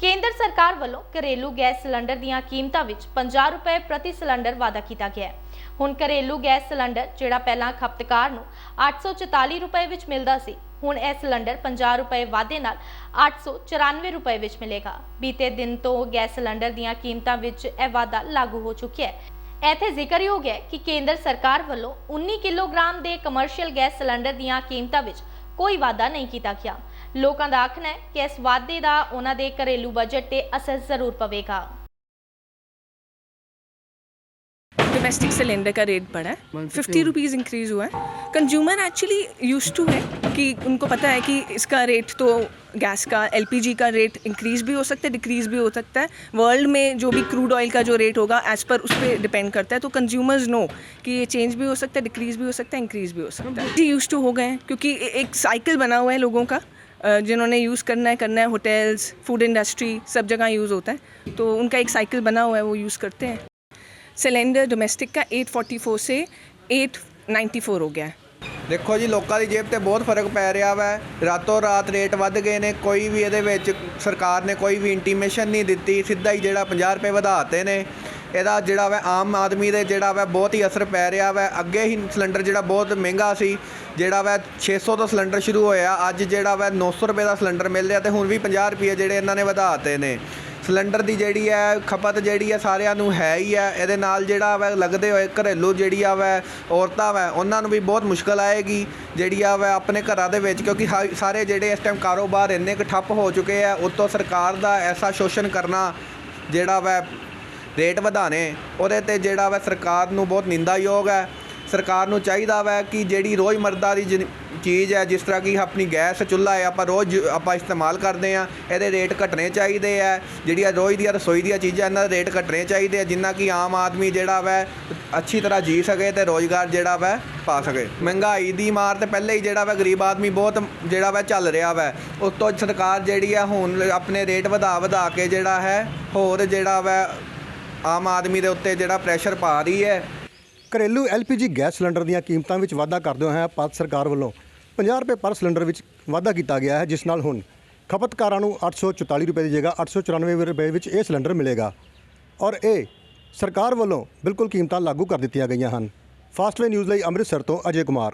ਕੇਂਦਰ ਸਰਕਾਰ ਵੱਲੋਂ ਘਰੇਲੂ ਗੈਸ ਸਿਲੰਡਰ ਦੀਆਂ ਕੀਮਤਾਂ ਵਿੱਚ 50 ਰੁਪਏ ਪ੍ਰਤੀ ਸਿਲੰਡਰ ਵਾਧਾ ਕੀਤਾ ਗਿਆ ਹੈ। ਹੁਣ ਘਰੇਲੂ ਗੈਸ ਸਿਲੰਡਰ, ਜਿਹੜਾ ਪਹਿਲਾਂ ਖਪਤਕਾਰ ਨੂੰ 844 ਰੁਪਏ ਵਿੱਚ ਮਿਲਦਾ ਸੀ, ਹੁਣ ਇਹ ਸਿਲੰਡਰ 50 ਰੁਪਏ ਵਾਧੇ ਨਾਲ 894 ਰੁਪਏ ਵਿੱਚ ਮਿਲੇਗਾ। ਬੀਤੇ ਦਿਨ ਤੋਂ ਗੈਸ ਸਿਲੰਡਰ ਦੀਆਂ ਕੀਮਤਾਂ ਵਿੱਚ ਇਹ ਵਾਧਾ ਲਾਗੂ ਹੋ ਚੁੱਕਿਆ ਹੈ। ਇੱਥੇ ਜ਼ਿਕਰਯੋਗ ਹੈ ਕਿ ਕੇਂਦਰ ਸਰਕਾਰ ਵੱਲੋਂ 19 ਕਿਲੋਗ੍ਰਾਮ ਦੇ ਕਮਰਸ਼ੀਅਲ ਗੈਸ ਸਿਲੰਡਰ ਦੀਆਂ ਕੀਮਤਾਂ ਵਿੱਚ ਕੋਈ ਵਾਧਾ ਨਹੀਂ ਕੀਤਾ ਗਿਆ। ਲੋਕਾਂ ਦਾ ਆਖਣਾ ਹੈ ਕਿ ਇਸ ਵਾਧੇ ਦਾ ਉਹਨਾਂ ਦੇ ਘਰੇਲੂ ਬਜਟ ਤੇ ਅਸਰ ਜ਼ਰੂਰ ਪਵੇਗਾ डोमेस्टिक सिलेंडर का रेट बढ़ा है फिफ्टी रुपीज़ इंक्रीज़ हुआ है कंज्यूमर एक्चुअली यूज टू है कि उनको पता है कि इसका रेट तो गैस का एलपीजी का रेट इंक्रीज़ भी हो सकता है डिक्रीज़ भी हो सकता है वर्ल्ड में जो भी क्रूड ऑयल का जो रेट होगा एज़ पर उस पर डिपेंड करता है तो कंज्यूमर्स नो कि ये चेंज भी हो सकता है डिक्रीज़ भी हो सकता है इंक्रीज़ भी हो सकता है जी यूज टू हो गए हैं क्योंकि ए- एक साइकिल बना हुआ है लोगों का अ, जिन्होंने यूज़ करना है करना है होटल्स फूड इंडस्ट्री सब जगह यूज़ होता है तो उनका एक साइकिल बना हुआ है वो यूज़ करते हैं सिलेंडर डोमेस्टिक का 844 से 894 हो गया है ਦੇਖੋ ਜੀ ਲੋਕਾਂ ਦੀ ਜੇਬ ਤੇ ਬਹੁਤ ਫਰਕ ਪੈ ਰਿਹਾ ਵਾ ਰਾਤੋਂ ਰਾਤ ਰੇਟ ਵੱਧ ਗਏ ਨੇ ਕੋਈ ਵੀ ਇਹਦੇ ਵਿੱਚ ਸਰਕਾਰ ਨੇ ਕੋਈ ਵੀ ਇੰਟੀਮੇਸ਼ਨ ਨਹੀਂ ਦਿੱਤੀ ਸਿੱਧਾ ਹੀ ਜਿਹੜਾ 50 ਰੁਪਏ ਵਧਾਤੇ ਨੇ ਇਹਦਾ ਜਿਹੜਾ ਵਾ ਆਮ ਆਦਮੀ ਦੇ ਜਿਹੜਾ ਵਾ ਬਹੁਤ ਹੀ ਅਸਰ ਪੈ ਰਿਹਾ ਵਾ। ਅੱਗੇ ਹੀ ਸਿਲੰਡਰ ਜਿਹੜਾ ਬਹੁਤ ਮਹਿੰਗਾ ਸੀ, ਜਿਹੜਾ ਵਾ 600 ਤੋਂ ਸਿਲੰਡਰ ਸ਼ੁਰੂ ਹੋਇਆ। ਅੱਜ ਜਿਹੜਾ ਵਾ 900 ਰੁਪਏ ਦਾ ਸਿਲੰਡਰ ਮਿਲ ਰਿਹਾ ਤੇ ਹੁਣ ਵੀ 50 ਰੁਪਏ ਜਿਹੜੇ ਇਹਨਾਂ ਨੇ ਵਧਾਤੇ ਨੇ। ਸਿਲੰਡਰ ਦੀ ਜਿਹੜੀ ਹੈ ਖਪਤ ਜਿਹੜੀ ਹੈ ਸਾਰਿਆਂ ਨੂੰ ਹੈ ਹੀ ਹੈ ਇਹਦੇ ਨਾਲ ਜਿਹੜਾ ਵਾ ਲੱਗਦੇ ਹੋਏ ਘਰੇਲੂ ਜਿਹੜੀ ਆ ਵਾ ਔਰਤਾਂ ਵਾ, ਉਹਨਾਂ ਨੂੰ ਵੀ ਬਹੁਤ ਮੁਸ਼ਕਲ ਆਏਗੀ। ਜਿਹੜੀ ਆ ਵਾ ਆਪਣੇ ਘਰਾਂ ਦੇ ਵਿੱਚ, ਕਿਉਂਕਿ ਹਾ- ਸਾਰੇ ਜਿਹੜੇ ਇਸ ਟਾਈਮ ਕਾਰੋਬਾਰ ਇੰਨੇ ਕੁ ਠੱਪ ਹੋ ਚੁੱਕੇ ਆ ਉਤੋਂ ਸਰਕਾਰ ਦਾ ਐਸਾ ਸ਼ੋਸ਼ਣ ਕਰਨਾ ਜਿਹੜਾ ਵਾ ਰੇਟ ਵਧਾਣੇ ਉਹਦੇ ਤੇ ਜਿਹੜਾ ਵਾ ਸਰਕਾਰ ਨੂੰ ਬਹੁਤ ਨਿੰਦਾਯੋਗ ਹੈ। ਸਰਕਾਰ ਨੂੰ ਚਾਹੀਦਾ ਵਾ ਕਿ ਜਿਹੜੀ ਰੋਜ਼ਮਰਦਾ ਦੀ ਜਿਨ- ਚੀਜ਼ ਹੈ, ਜਿਸ ਤਰ੍ਹਾਂ ਕਿ ਆਪਣੀ ਗੈਸ ਚੁੱਲ੍ਹਾ ਹੈ, ਆਪਾਂ ਰੋਜ਼ ਆਪਾਂ ਇਸਤੇਮਾਲ ਕਰਦੇ ਆ ਇਹਦੇ ਰੇਟ ਘਟਣੇ ਚਾਹੀਦੇ ਆ ਜਿਹੜੀਆਂ ਰੋਜ਼ ਦੀਆਂ ਰਸੋਈ ਦੀਆਂ ਚੀਜ਼ਾਂ, ਇਹਨਾਂ ਦੇ ਰੇਟ ਘਟਣੇ ਚਾਹੀਦੇ ਆ ਜਿੰਨਾ ਕਿ ਆਮ ਆਦਮੀ ਜਿਹੜਾ ਵਾ ਅੱਛੀ ਤਰ੍ਹਾਂ ਜੀ ਸਕੇ ਤੇ ਰੋਜ਼ਗਾਰ ਜਿਹੜਾ ਵਾ ਪਾ ਸਕੇ। ਮਹਿੰਗਾਈ ਦੀ ਮਾਰ ਤੇ ਪਹਿਲੇ ਹੀ ਜਿਹੜਾ ਵਾ ਗਰੀਬ ਆਦਮੀ ਬਹੁਤ ਜਿਹੜਾ ਵਾ ਚੱਲ ਰਿਹਾ ਵਾ। ਉਸ ਤੋਂ ਸਰਕਾਰ ਜਿਹੜੀ ਆ ਹੁਣ ਆਪਣੇ ਰੇਟ ਵਧਾ ਵਧਾ ਕੇ ਜਿਹੜਾ ਹੈ, ਹੋਰ ਜਿਹੜਾ ਵਾ ਆਮ ਆਦਮੀ ਦੇ ਉੱਤੇ ਜਿਹੜਾ ਪ੍ਰੈਸ਼ਰ ਪਾ ਰਹੀ ਹੈ। ਘਰੇਲੂ ਐਲਪੀਜੀ ਗੈਸ ਸਿਲੰਡਰ ਦੀਆਂ ਕੀਮਤਾਂ ਵਿੱਚ ਵਾਧਾ ਕਰਦੇ ਹੋਏ ਭਾਰਤ ਸਰਕਾਰ ਵੱਲੋਂ 50 ਰੁਪਏ ਪਰ ਸਿਲੰਡਰ ਵਿੱਚ ਵਾਧਾ ਕੀਤਾ ਗਿਆ ਹੈ, ਜਿਸ ਨਾਲ ਹੁਣ ਖਪਤਕਾਰਾਂ ਨੂੰ 844 ਰੁਪਏ ਦੀ ਜਗ੍ਹਾ 894 ਰੁਪਏ ਵਿੱਚ ਇਹ ਸਿਲੰਡਰ ਮਿਲੇਗਾ। ਔਰ ਇਹ ਸਰਕਾਰ ਵੱਲੋਂ ਬਿਲਕੁਲ ਕੀਮਤਾਂ ਲਾਗੂ ਕਰ ਦਿੱਤੀਆਂ ਗਈਆਂ ਹਨ। ਫਾਸਟਵੇ ਨਿਊਜ਼ ਲਈ ਅੰਮ੍ਰਿਤਸਰ ਤੋਂ ਅਜੇ ਕੁਮਾਰ।